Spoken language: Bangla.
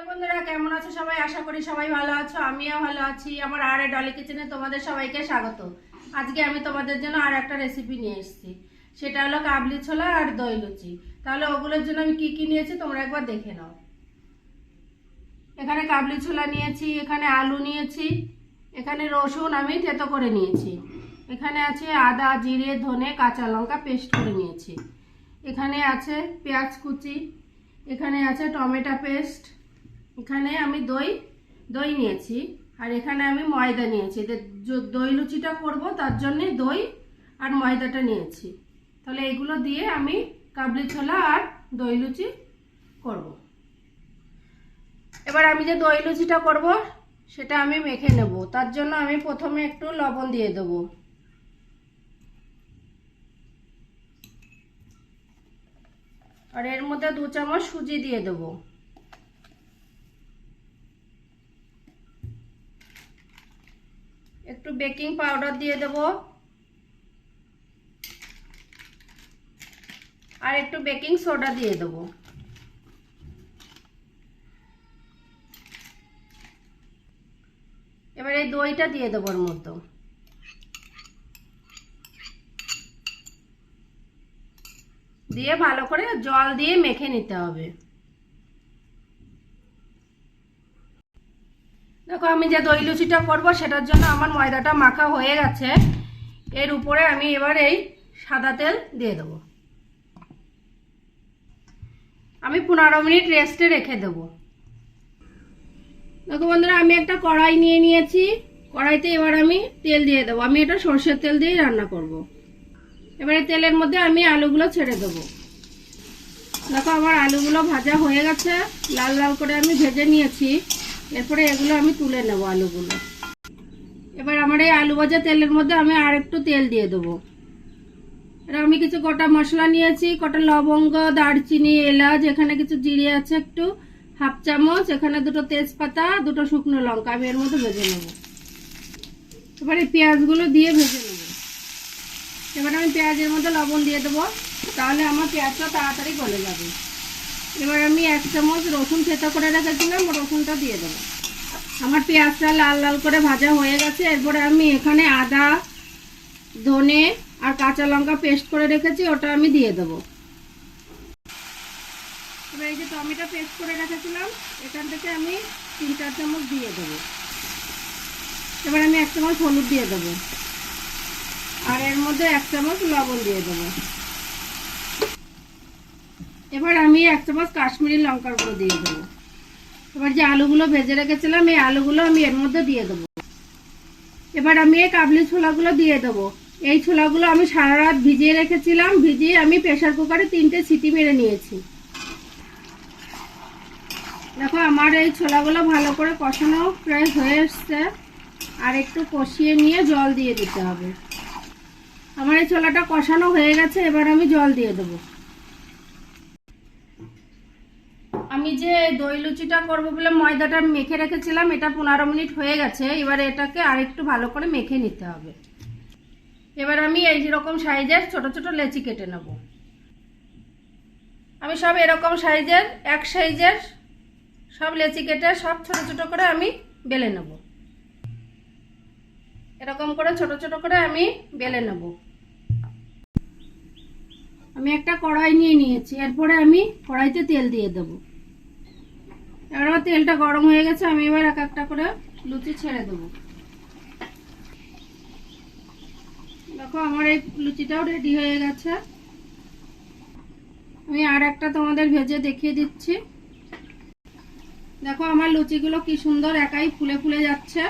হ্যালো বন্ধুরা, কেমন আছো সবাই? আশা করি সবাই ভালো আছো, আমিও ভালো আছি। আমার আর ডলি কিচেনে তোমাদের সবাইকে স্বাগত। আজকে আমি তোমাদের জন্য আর একটা রেসিপি নিয়ে এসেছি। সেটা হলো কাবলি ছোলা আর দই লুচি। তাহলে ওগুলোর জন্য আমি কি কি নিয়েছি তোমরা একবার দেখে নাও। এখানে কাবলি ছোলা নিয়েছি, এখানে আলু নিয়েছি, এখানে রসুন আমি থেতো করে নিয়েছি। এখানে আছে আদা, জিরে, ধনে, কাঁচা লঙ্কা পেস্ট করে নিয়েছি। এখানে আছে পেঁয়াজ কুচি, এখানে আছে টমেটো পেস্ট এখানে আমি দই দই নিয়েছি। আর এখানে আমি ময়দা নিয়েছি। দই লুচিটা করব, তার জন্যে দই আর ময়দাটা নিয়েছি। তাহলে এগুলো দিয়ে আমি কাবলি ছোলা আর দই লুচি করব। এবার আমি যে দই লুচিটা করব, সেটা আমি মেখে নেব। তার জন্য আমি প্রথমে একটু লবণ দিয়ে দেবো। আর এর মধ্যে দু চামচ সুজি দিয়ে দেবো। একটু বেকিং পাউডার দিয়ে দেব। আর একটু বেকিং সোডা দিয়ে দেব। এবার এই দইটা দিয়ে দেবো ওর মধ্যে। দিয়ে ভালো করে জল দিয়ে মেখে নিতে হবে। দেখো, আমি যে দই লুচিটা করব, সেটার জন্য আমার ময়দাটা মাখা হয়ে গেছে। এর উপরে আমি এবার এই সাদা তেল দিয়ে দেবো। আমি পনেরো মিনিট রেস্টে রেখে দেব। দেখো বন্ধুরা, আমি একটা কড়াই নিয়ে নিয়েছি। কড়াইতে এবার আমি তেল দিয়ে দেবো। আমি এটা সর্ষের তেল দিয়েই রান্না করব। এবারে তেলের মধ্যে আমি আলুগুলো ছেড়ে দেবো। দেখো, আমার আলুগুলো ভাজা হয়ে গেছে। লাল লাল করে আমি ভেজে নিয়েছি। এরপরে এগুলো আমি তুলে নেব আলুগুলো। এবার আমার এই আলু ভাজা তেলের মধ্যে আমি আর একটু তেল দিয়ে দেবো। এবার আমি কিছু গোটা মশলা নিয়েছি, কটা লবঙ্গ, দারচিনি, এলাচ, এখানে কিছু জিরে আছে একটু, হাফ চামচ, এখানে দুটো তেজপাতা, দুটো শুকনো লঙ্কা, আমি এর মধ্যে ভেজে নেব। এবার এই পেঁয়াজগুলো দিয়ে ভেজে নেব। এবার আমি পেঁয়াজের মধ্যে লবণ দিয়ে দেবো, তাহলে আমার পেঁয়াজটা তাড়াতাড়ি গলে যাবে। এবার আমি এক চামচ রসুন থেতো করে রেখেছিলাম, রসুনটা দিয়ে দেবো। আমার পেঁয়াজটা লাল লাল করে ভাজা হয়ে গেছে, এরপরে আমি এখানে আদা, ধনে আর কাঁচা লঙ্কা পেস্ট করে রেখেছি, ওটা আমি দিয়ে দেবো। এবার এই যে টমেটো পেস্ট করে রেখেছিলাম, এখান থেকে আমি তিন চার চামচ দিয়ে দেবো। এবার আমি এক চামচ হলুদ দিয়ে দেবো। আর এর মধ্যে এক চামচ লবণ দিয়ে দেবো। এবার আমি এক চামচ কাশ্মীরি লঙ্কার গুঁড়ো দিয়ে দেবো। এবার যে আলুগুলো ভেজে রেখেছিলাম, এই আলুগুলো আমি এর মধ্যে দিয়ে দেবো। এবার আমি এই কাবলি ছোলাগুলো দিয়ে দেবো। এই ছোলাগুলো আমি সারা রাত ভিজিয়ে রেখেছিলাম, ভিজিয়ে আমি প্রেশার কুকারে তিনটে সিটি মেরে নিয়েছি। দেখো, আমার এই ছোলাগুলো ভালো করে কষানো প্রায় হয়ে এসছে। আর একটু কষিয়ে নিয়ে জল দিয়ে দিতে হবে। আমার এই ছোলাটা কষানো হয়ে গেছে, এবার আমি জল দিয়ে দেবো। আমি যে দই লুচিটা করব বলে ময়দাটা মেখে রেখেছিলাম, এটা পনেরো মিনিট হয়ে গেছে। এবার এটাকে আরেকটু ভালো করে মেখে নিতে হবে। এবার আমি এই রকম সাইজের ছোট ছোট লেচি কেটে নেব। আমি সব এরকম সাইজের, এক সাইজের সব লেচি কেটে সব ছোট ছোট করে আমি বেলে নেব। এরকম করে ছোট ছোট করে আমি বেলে নেব। আমি একটা কড়াই নিয়ে নিয়েছি। এরপরে আমি কড়াইতে তেল দিয়ে দেবো। এবার তেলটা গরম হয়ে গেছে, আমি এবার এক একটা করে লুচি ছেড়ে দেবো। দেখো আমার এই লুচিটাও রেডি হয়ে গেছে। আমি আর একটা তোমাদের ভেজে দেখিয়ে দিচ্ছি। দেখো আমার লুচিগুলো কি সুন্দর একাই ফুলে ফুলে যাচ্ছে।